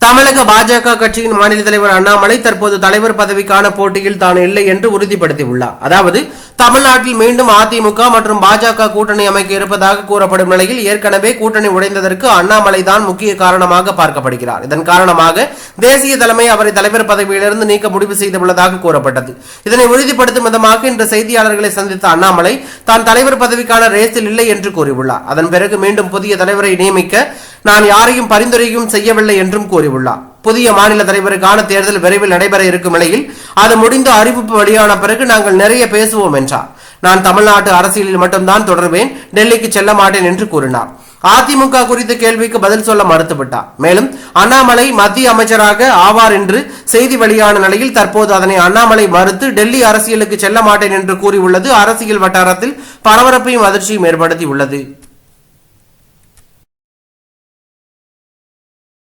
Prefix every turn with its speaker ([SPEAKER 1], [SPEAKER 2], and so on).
[SPEAKER 1] தமிழக பாஜக கட்சியின் மாநில தலைவர் அண்ணாமலை தற்போது தலைவர் பதவிக்கான போட்டியில் தான் இல்லை என்று உறுதிப்படுத்தியுள்ளார். அதாவது தமிழ்நாட்டில் மீண்டும் அதிமுக மற்றும் பாஜக கூட்டணி அமைக்க இருப்பதாக கூறப்படும் நிலையில் ஏற்கனவே கூட்டணி உடைந்ததற்கு அண்ணாமலை தான் முக்கிய காரணமாக பார்க்கப்படுகிறார். இதன் காரணமாக தேசிய தலைமை அவரை தலைவர் பதவியிலிருந்து நீக்க முடிவு செய்துள்ளதாக கூறப்பட்டது. இதனை உறுதிப்படுத்தும் விதமாக இன்று செய்தியாளர்களை சந்தித்த அண்ணாமலை தான் தலைவர் பதவிக்கான ரேஸில் இல்லை என்று கூறியுள்ளார். அதன் பிறகு மீண்டும் புதிய தலைவரை நியமிக்க நான் யாரையும் பரிந்துரையும் செய்யவில்லை என்றும் கூறியுள்ளார். புதிய மாநில தலைவருக்கான தேர்தல் விரைவில் நடைபெற இருக்கும் நிலையில் அது முடிந்து அறிவிப்பு வெளியான பிறகு நாங்கள் நிறைய பேசுவோம் என்றார். நான் தமிழ்நாட்டு அரசியலில் மட்டும்தான் தொடர்வேன் டெல்லிக்கு செல்ல மாட்டேன் என்று கூறினார். அதிமுக குறித்த கேள்விக்கு பதில் சொல்ல மறுத்துவிட்டார். மேலும் அண்ணாமலை மத்திய அமைச்சராக ஆவார் என்று செய்தி வெளியான நிலையில் தற்போது அதனை அண்ணாமலை மறுத்து டெல்லி அரசியலுக்கு செல்ல மாட்டேன் என்று கூறியுள்ளது அரசியல் வட்டாரத்தில் பரபரப்பையும் அதிர்ச்சியும் ஏற்படுத்தியுள்ளது.